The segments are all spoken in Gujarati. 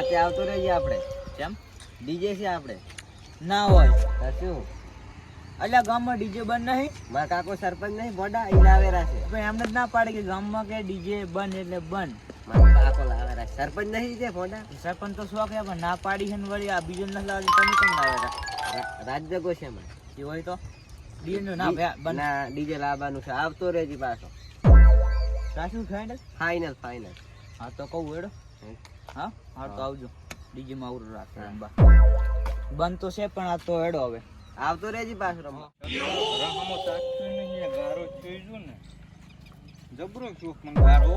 રાતે આવતો રહીએ આપણે. કેમ? ડીજે છે આપણે. ના હોય તો શું? એટલે ગામમાં ડીજે બંધ નહીં? મારા કાકો સરપંચ નહીં મોડા એ લાવેરા છે. પણ એમને જ ના પાડે કે ગામમાં કે ડીજે બંધ એટલે બંધ. મારા કાકો લાવેરા છે. સરપંચ નહીં છે મોઢા સરપંચ તો શોખ છે પણ ના પાડી છે ને વળી આ બીજો નથી લાવે તમે કેમ લાવેલા? રા- છે મને એ હોય તો? ડીજે ના ના ડીજે લાવવાનું છે. આવતો રહેજે પાછો. સાચું ફાઈનલ ફાઇનલ ફાઇનલ હા તો કહું હેડો. હા? હા તો આવજો. ડીજે માં આવરું રાખે હા. બા બંધ તો છે પણ આ તો હેડો હવે. આવતો રેજી પાછો રમવા. રમો સાચું નહીં ગારો જોઈજો ને. જબરો ચોકમાં ગારો.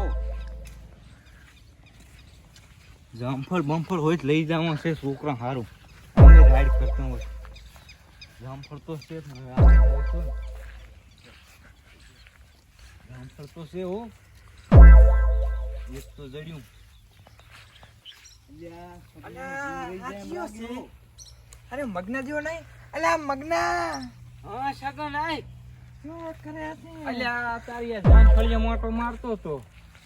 જામફળ બમફળ હોય તો લઈ જવા છે છોકરા હારું. અમે રાઈડ કરતા હોય? જામફળ તો છે પણ આ હોય જામફળ તો છે હો. એક તો જડ્યું. અરે મગના જેવો નહીં મગના. હા અલ્યા તારી આ મોટો મારતો તો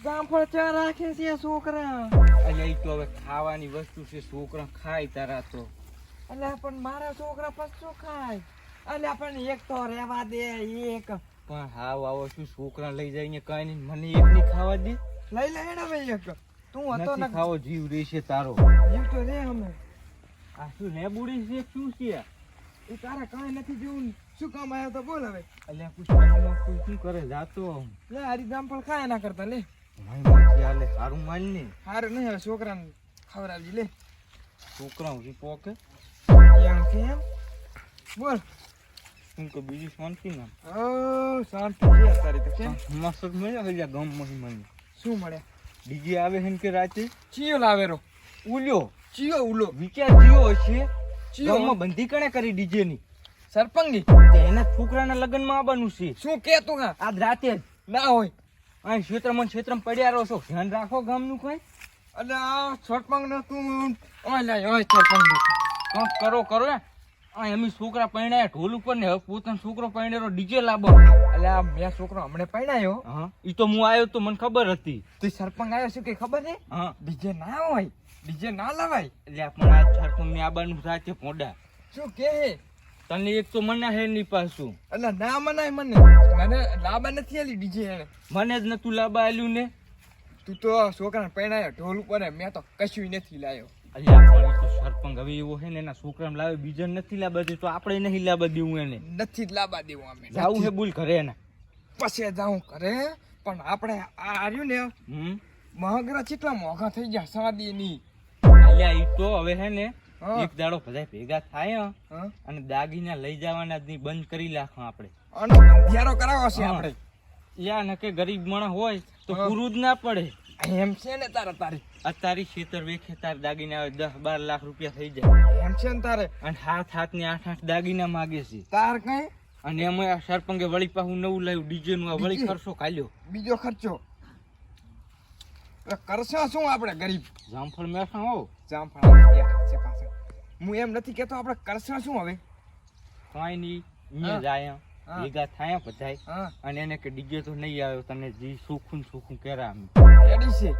જામફળ ચા રાખે છે છોકરા. અલ્યા ઈ તો હવે ખાવાની વસ્તુ છે છોકરા ખાય તારા તો. અલ્યા પણ મારા છોકરા પછી ખાય. અલ્યા પણ એક તો રહેવા દે એક. પણ હાવ આવો શું છોકરા લઈ જઈને કઈ નહીં. મને એક નહીં ખાવા દે. લઈ લે હેડા ભાઈ એક. તું હતો ને ખાવો જીવ રહેશે તારો. જીવ તો રે અમે આ શું લેબુડી છે? શું છે? એ તારે કાંઈ નથી જેવું. શું કામ આવ્યો તો બોલ હવે. અલ્યા કુછ શું કરે? જાતો લે હારી જામફળ ખાય ના કરતા લે. મારી માંથી હાલે. સારું માન ને. હારું નહીં હવે છોકરાને ખવડાવજી લે. છોકરા હું પોકે? એમ? કેમ બોલ. શું કે બીજી શાંતિ ના? ઓ શાંતિ છે તારી તો કેમ? મસ્ત મળ્યા? ગયા ગામ મહી મને. શું મળે? ડીજે આવે હે કે રાતે? ચિયો લાવેરો. ઉલ્યો. ચિયો ઉલો વિચાર ચિયો ચિયો. ગામમાં બંધી કણે કરી ડીજે ની સરપંગી તેના છોકરાના લગ્નમાં આવવાનું છે. શું કે તું હા આજ રાતે જ. ના હોય. અહીં ક્ષેત્રમાં ક્ષેત્રમાં પડ્યા રહો છો. ધ્યાન રાખો ગામનું કઈ. અને આ સરપંગ ને તું ઓય લાય ઓય સરપંગ. કરો કરો આ એમી છોકરા પરણ્યા ઢોલ ઉપર ને પોતાનો છોકરો પરણેલો ડીજે લાવો એટલે આ મેં છોકરો હમણે પરણાયો. હા. ઈ તો હું આવ્યો તો મને ખબર હતી. તું સરપંગ આવ્યો શું કે ખબર છે? હા. ડીજે ના હોય ડીજે ના લાવાય. એટલે પણ આ સરપંચની આબાનું સાથે પોડા શું કે હે? તને એક તો મના હે નહીં પાછું. એટલે ના મનાય મને. મને લાંબા નથી આલી ડીજે એને. મને જ નતું લાબા આલ્યું ને. તું તો છોકરાને પરણાયો ઢોલ ઉપર મેં તો કશું નથી લાયો અલ્યા તો સરપંચ હવે એવો હે ને એના છોકરાને લાવે બીજા નથી લાવવા દે તો આપણે નહીં લાવવા દેવું એને. નથી જ દેવું અમે. જાવું હે બોલ ઘરે એના. પછી જાઉં કરે પણ આપણે આ આર્યું ને મહાગરા કેટલા મોંઘા થઈ ગયા સાદી અલ્યા ઈ તો હવે હે ને એક દાડો બધા ભેગા થાય અને દાગીના લઈ જવાના જ બંધ કરી નાખો આપણે. અને બંધિયારો કરાવો છે. આપણે. યા ન કે ગરીબ માણસ હોય તો. પૂરું જ ના પડે. એમ છે ને તારે તારી. અત્યારે ખેતર વેખે તારે દાગીના આવે દસ બાર લાખ રૂપિયા થઈ જાય. એમ છે ને તારે. અને હાથ હાથની આઠ આઠ દાગીના માગે છે. તાર કઈ? અને એમાં આ સરપંગે વળી પાછું નવું લાવ્યું ડીજે નું આ વળી? ખર્ચો કાલ્યો. બીજો ખર્ચો? કરશો શું આપણે ગરીબ? જામફળ મેસા હો જામફળ હું એમ નથી કેતો આપણે કરશો શું હવે? કાંઈ નહીં મેં જાય. ભેગા થાય બધાય. અને એને કે ડીજે તો નહીં આવ્યો તને જી સુખું સુખું કેરા અમે રેડી છે.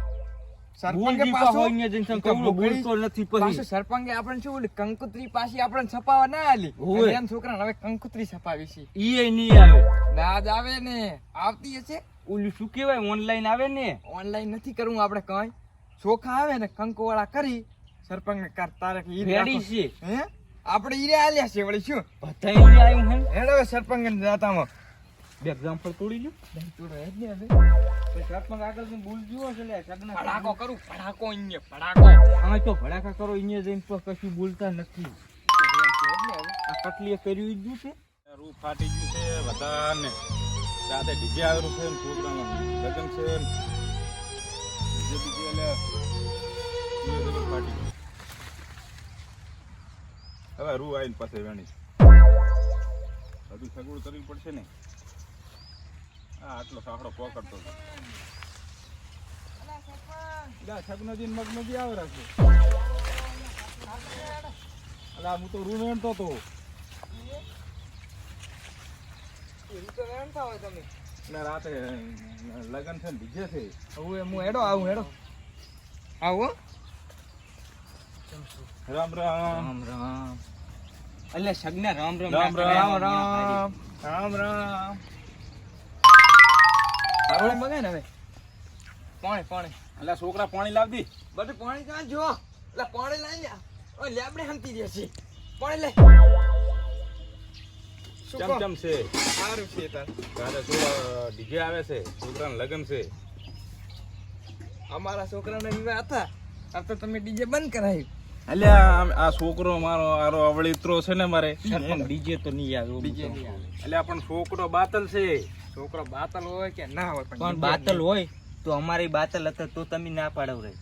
સરપંચે પાછો નથી પછી. સરપંચે આપણે શું કંકુત્રી પાછી છપાવા ના આલી. હોવે. અને હવે કંકુત્રી છપાવી છે. ઈ નહીં આવે. દાદ આવે ને. આવતી હશે. ઓલું શું કહેવાય? ઓનલાઈન આવે ને. ઓનલાઈન નથી કરવું આપણે કઈ. ચોખા આવે ને કંકુ વાળા કરી સરપંચ ને કર તારે રેડી છે. હે? આપણે ઈ આલ્યા છે વળી શું? બધા ઈ આવ્યું હે. ને. હેડ હવે સરપંચ ને જાતામાં બે એક્ઝામ્પલ તોડી લ્યો. બે રહે જ ને હવે. તો સરપંચ આગળ બોલ જુઓ છે લે સગના પડાકો કરું પડાકો ઈને પડાકો. આ તો ભડાકા કરો અહીંયા જઈને તો કશું બોલતા નથી. આ કટલીએ કર્યું ઈ જ છે. રૂ ફાટી ગયું છે બધાને. રાતે ડીજે આવેલું છે ને છોકરામાં લગ્ન છે ને. ડીજે બીજે એટલે ફાટી ગયું. હવે રૂ આવીને પાસે વેણીશ. બધું સગવડ કરવી પડશે ને? આ આટલો સાંકડો પોકડતો હતો. છગનજી મગનજી આવે રાખે અલા હું તો રૂ વેણતો તો. એવું તો વેણતા હોય તમે એટલે રાતે લગન છે ને બીજે છે. હવે હું હેડો આવું હેડો. આવો રામ રામ. રામ રામ. એટલે રામ રામ રામ રામ રામ. રામ રામ રામ. પાણી મગાય ને હવે? પાણી પાણી. એટલે છોકરા પાણી લાવતી બધું પાણી ક્યાં જો. એટલે પાણી લઈ લે. ઓય લેબડે હંતી દે છે. પાણી લે? ચમચમ છે? સારું છે તાર. તારે તો ડીજે આવે છે. છોકરાને લગ્ન છે. અમારા છોકરાને વિવાહ હતા. આ તો તમે ડીજે બંધ કરાવ્યું અલ્યા આ છોકરો મારો આરો અવળિત્રો છે ને મારે. બીજે તો નહીં આવે એવું ડીજે બધું. નહીં આવે. અલ્યા પણ છોકરો બાતલ છે. છોકરો બાતલ હોય કે ના હોય પણ બાતલ હોય તો અમારી બાતલ હતા તો તમે ના પાડવ રે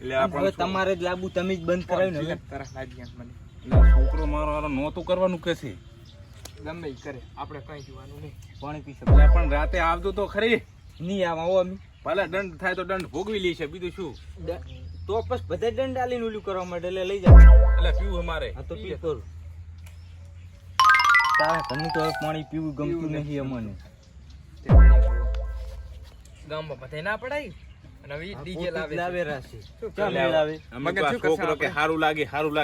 એટલે તમારે જ લાબુ તમે જ બંધ કરાવ્યું ને. તરફ લાગી મને. છોકરો મારો આરો નહોતું કરવાનું કે છે? ગમે કરે આપણે કઈ જોવાનું નહીં. પાણી પી શકો. પણ રાતે આવતું તો ખરી. નહીં આવા અમે. ભલે દંડ થાય તો દંડ ભોગવી લઈશે બીજું શું? તો પછી બધા દંડ આલીને ઓલું કરવા માટે એટલે લઈ જાવ એટલે પીવું અમારે. હા તો પી કરું. તારા તમને તો પાણી પીવું ગમતું નહીં અમને. ગામમાં બધા ના પડાય? અને હવે ડીજે લાવે લાવે રાશે અમે છોકરો કે લાગે હારું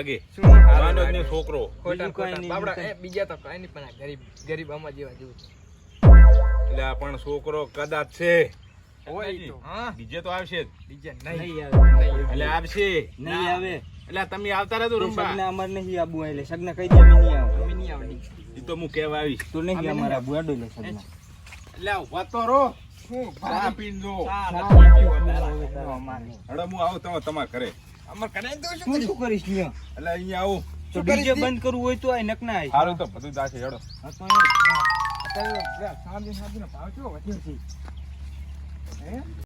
છોકરો. ખોટા બીજું કાંઈ ખોટા નહીં, બાપડા બીજું એ બીજા તો કઈ નહીં પણ ગરીબ ગરીબ આમાં જેવા જેવું એટલે પણ છોકરો કદાચ છે. ડીજે તો. આવશે ડીજે નહીં. નહીં એટલે આવશે. નહીં આવે. એટલે તમે આવતા રહેજો તો સગના અમારે નહીં આબુ એટલે સગના કહી દે નહીં આવે અમે નહીં આવડી એ તો હું કહેવા આવીશ. તો નહીં અમારે આબુ આડો લે સગના. એટલે ઊભા તો રહો. શું ચા પીને જો ચા નથી પીવો તારા. અમારે. હડો હું આવું તમે તમારા ઘરે. અમારે કરાઈ દઉં શું શું કરીશ લ્યો એટલે અહીંયા આવું. તો ડીજે બંધ કરવું હોય તો આ નકના આય. સારું તો બધું જાશે હેડો. હા તો સાંજે સાંજે ભાવ કેવો વધ્યો છે? હે